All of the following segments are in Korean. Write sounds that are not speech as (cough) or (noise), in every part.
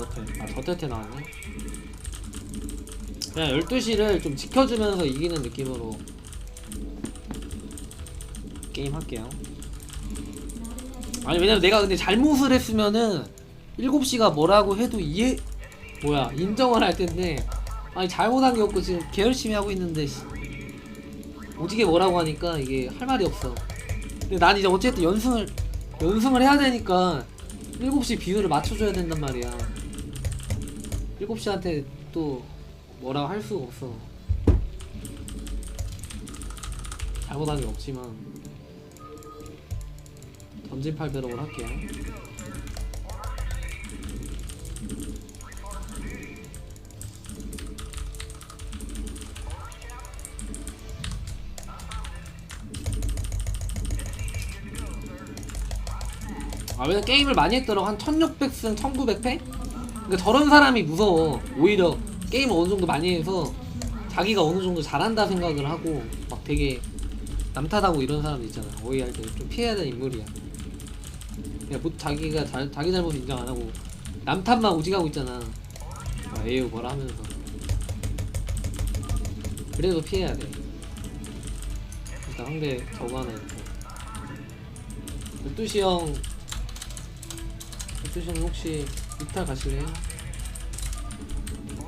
더텔 아 더텔테 나왔네. 그냥 12시를 좀 지켜주면서 이기는 느낌으로 게임 할게요. 아니 왜냐면 내가 근데 잘못을 했으면은 7시가 뭐라고 해도 이해 뭐야 인정을 할 텐데 아니 잘못한 게 없고 지금 개열심히 하고 있는데 씨. 오지게 뭐라고 하니까 이게 할 말이 없어. 근데 난 이제 어쨌든 연승을 연승을 해야 되니까 7시 비율을 맞춰줘야 된단 말이야 7시한테 또 뭐라고 할 수가 없어. 잘못한 게 없지만 던진 팔배럭을 할게요. 아 왜냐 게임을 많이 했더라 한 1600승 1900패? 그러니까 저런 사람이 무서워. 오히려 게임을 어느 정도 많이 해서 자기가 어느 정도 잘한다 생각을 하고 막 되게 남탓하고 이런 사람들 있잖아. 오해 할 때 좀 피해야 되는 인물이야. 그냥 뭐 자기가 자, 자기 잘못 인정 안 하고 남탓만 오직하고 있잖아. 막 에휴 뭐라 하면서. 그래도 피해야 돼. 일단 상대 저거 하나 있고. 12시 형. 12시 형 혹시 이탈 가실래요?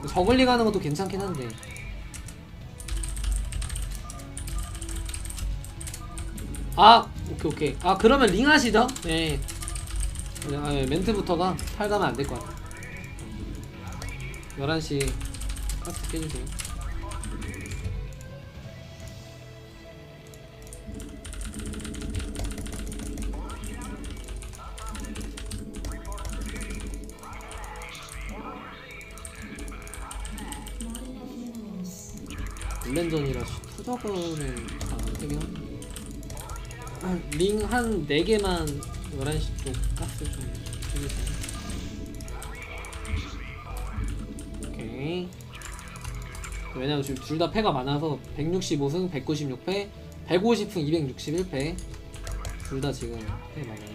저글리 가는 것도 괜찮긴 한데. 아 오케이 오케이. 아 그러면 링 하시죠? 네. 아, 예, 멘트부터가 팔 가면 안 될 것 같아 11시 카트 깨주세요 랜전이라 투저거는 잘안 되긴 한데. 링한 4개만 11시 쪽 가스 좀 해주세요 오케이. 왜냐면 지금 둘 다 패가 많아서 165승 196패 150승 261패. 둘 다 지금 패 많아요.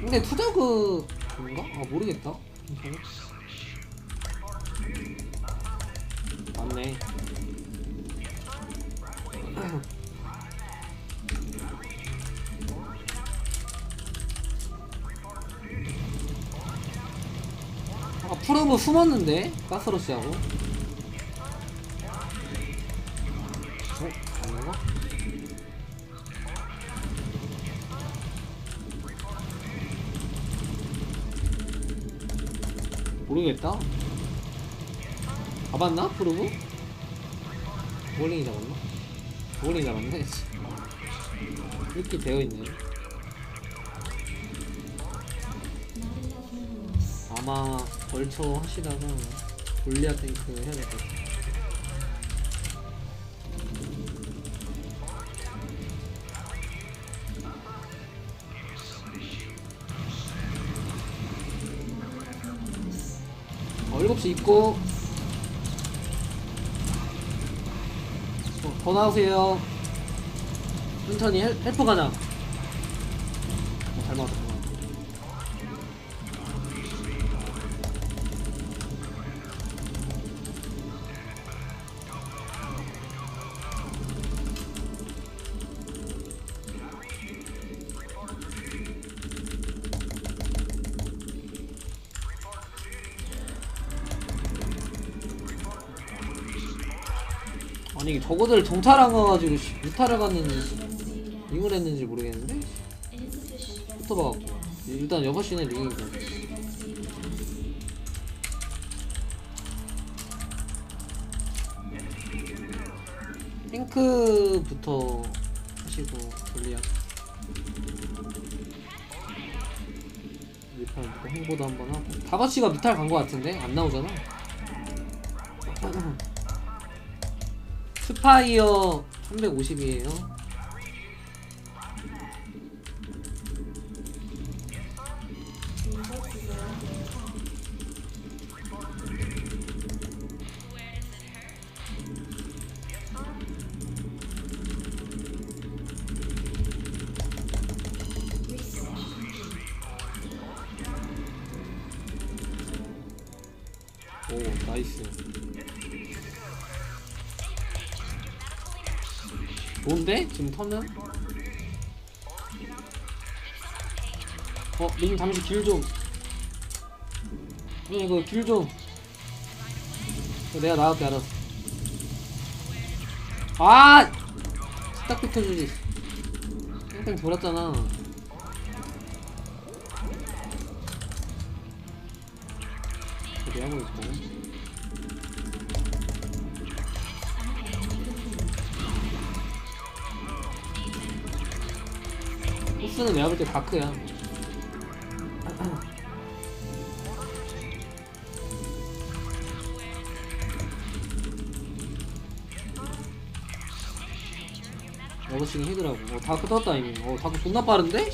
근데 투저그 뭔가? 아 모르겠다. 맞네. 아 프로브 숨었는데 가스러시하고 모르겠다 잡았나? 프로브? 볼링이 잡았나? 볼링이 잡았네 (laughs) 이렇게 되어있네 아마 벌초 하시다가 골리아 탱크 해야 될 것 같아 어, 7시 있고 어, 더 나오세요. 천천히 헬, 헬프 가자 아니 저거들 정찰한 거 가지고 씨, 무타를 갔는지 링을 했는지 모르겠는데? 붙어봐갖고 일단 6시는 링이고 핑크부터 하시고 돌리야. 미탈부터 홍보도 한번 하고. 다바치가 미탈 간 거 같은데? 안 나오잖아 스파이어 350이에요. 오 나이스. 좋은데? 지금 터면? 어, 님 잠시 길 좀. 님 이거 길 좀. 내가 나갈게 알았어. 아! 딱 비켜주지. 뺑뺑 돌았잖아. 어디 하고 있고. 코스는 내가 볼 때 다크야. 여보싱 히드라고. 어, 다크 떴다 이미. 어, 다크 존나 빠른데?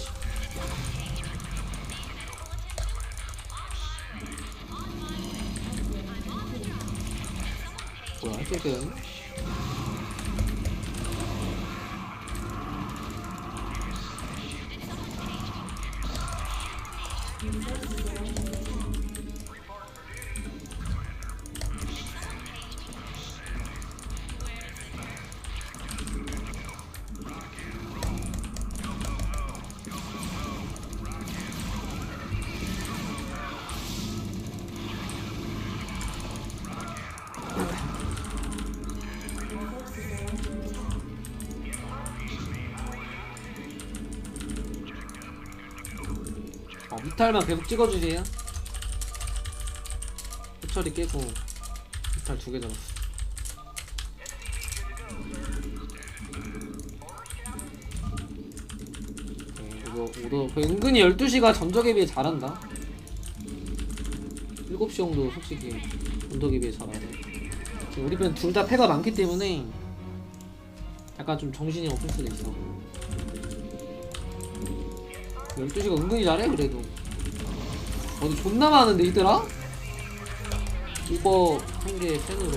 어, 미탈만 계속 찍어주세요. 해철이 깨고 미탈 두 개 잡았어. 네, 오더 거의 은근히 12시가 전적에 비해 잘한다. 7시 정도 솔직히 전적에 비해 잘하네. 우리 편 둘 다 패가 많기 때문에 약간 좀 정신이 없을 수도 있어. 12시가 은근히 잘해 그래도 어디 존나 많은데 이들아? 이거 한 개 펜으로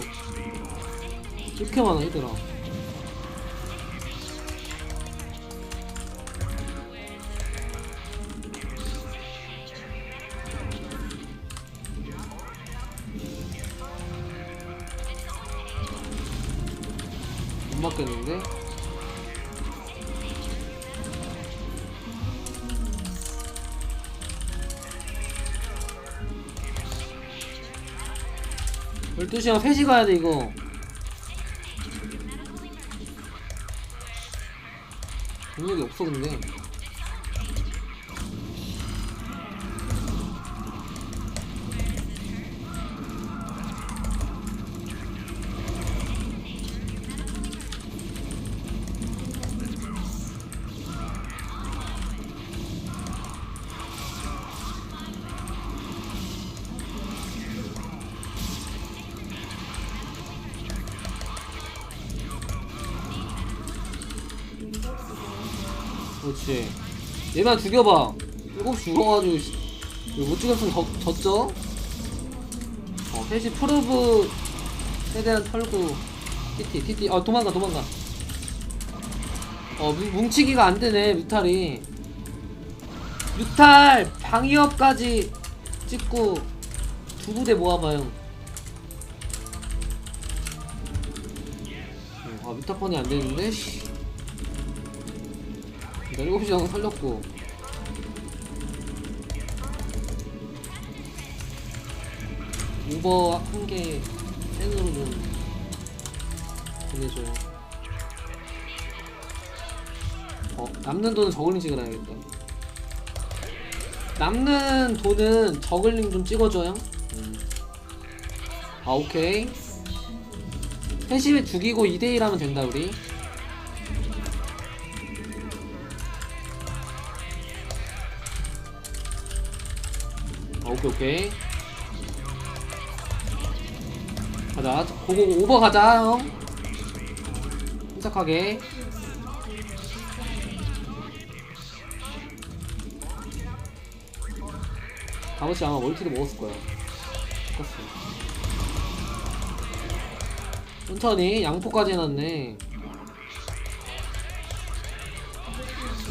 이렇게 많아 이들아 못 맞겠는데? 열두 시간 3시 가야 돼 이거. 능력이 없어 근데 그렇지 얘만 죽여봐. 7시 죽어가지고 씨, 이거 못 죽였으면 더, 졌죠? 어 셋이 프로브 최대한 털고. TT TT 아 도망가 도망가. 어 뭉- 뭉치기가 안되네 뮤탈이. 뮤탈 방위업까지 찍고 두 부대 모아봐요. 어, 아 뮤탈폰이 안되는데 씨. 일단 7시 정도 살렸고. 우버 한개 팬으로 좀 보내줘요. 어 남는 돈은 저글링 찍어놔야겠다. 남는 돈은 저글링 좀 찍어줘요. 음. 아 오케이. 패시브 죽이고 2대1 하면 된다 우리 오케이 오케이. 가자. 고고 오버 가자 형. 침착하게. 아버지 아마 멀티도 먹었을 거야. 컸어. 천천히. 양포까지 해놨네.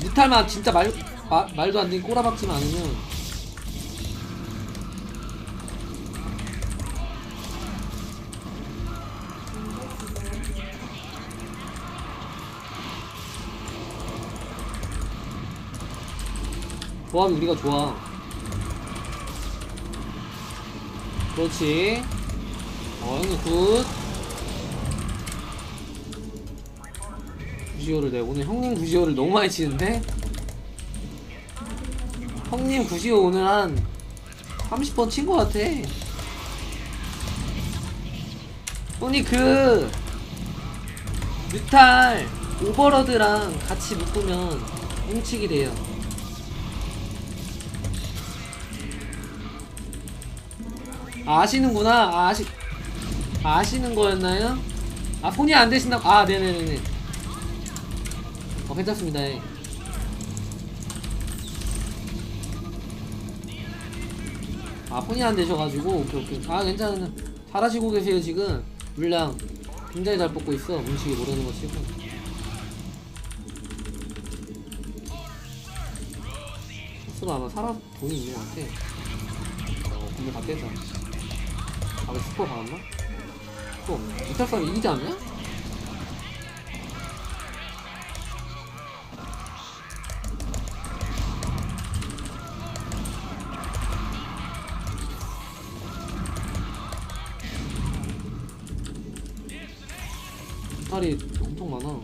무탈만 진짜 말, 마, 말도 안 되는 꼬라박지만 않으면 조합이 우리가 좋아. 그렇지. 어 형님 굿. 구시오를 내 오늘 형님 구시오를 너무 많이 치는데? 형님 구시오 오늘 한 30번 친 것 같아. 형님 그 뮤탈 오버로드랑 같이 묶으면 뭉치게 돼요 아, 아시는구나. 아, 아시 아, 아시는 거였나요? 아 폰이 안 되신다고. 아 네네네네. 어 괜찮습니다. 예. 아 폰이 안 되셔가지고 오케이 오케이. 아 괜찮아. 잘하시고 계세요 지금. 물량 굉장히 잘 뽑고 있어. 음식이 모르는 거 치고. 스가 아마 살아 돈이 있는 것 같아. 어, 근데 다 떼자. 아, 왜 스포 받았나? 스포 없네. 이탈 이 이기지 않냐? 이탈이 엄청 많아.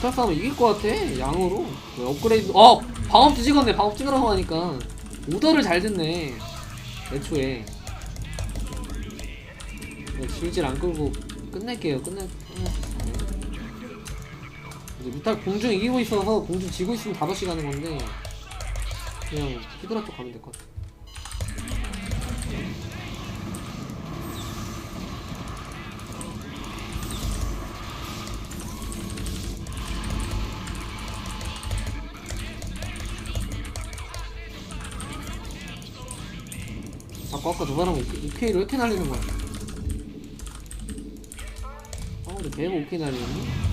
이탈 싸움은 이길 것 같아. 양으로. 왜 업그레이드. 어! 방업도 찍었네. 방업 찍으라고 하니까. 오더를 잘 듣네. 애초에. 네, 질질 안 끌고 끝낼게요. 끝내. 이제 미탈 공중 이기고 있어서 공중 지고 있으면 5시 가는 건데. 그냥 히드라 쪽 가면 될 것 같아. 자꾸 아까 저 사람 오케이를 왜 이렇게 날리는 거야? 아 근데 배가 오케이 날리네?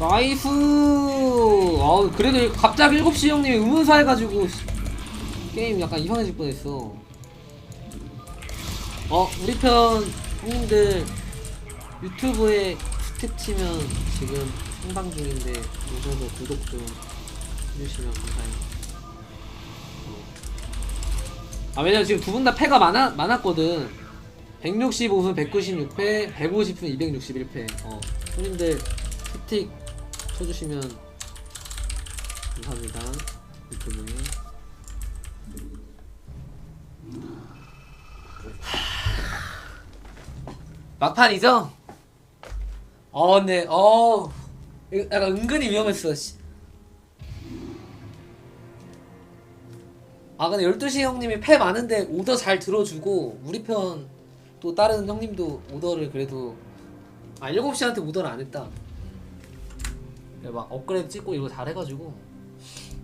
나이스 아 그래도 갑자기 7시 형님이 의문사 해가지고 씨, 게임 약간 이상해질 뻔했어. 어 우리 편 형님들 유튜브에 스텝 치면 지금 생방 중인데 오셔서 구독 좀 해주시면 감사해요. 어. 아 왜냐면 지금 두 분 다 패가 많아, 많았거든. 165분 196패 150분 261패. 어 형님들 스틱 쳐주시면 감사합니다. 유튜브에 막판이죠? 어 근데 어. 이거 약간 은근히 위험했어 씨. 아 근데 12시 형님이 패 많은데 오더 잘 들어주고 우리 편 또 다른 형님도 오더를 그래도 아 7시한테 오더를 안 했다 막 업그레이드 찍고 이거 잘 해가지고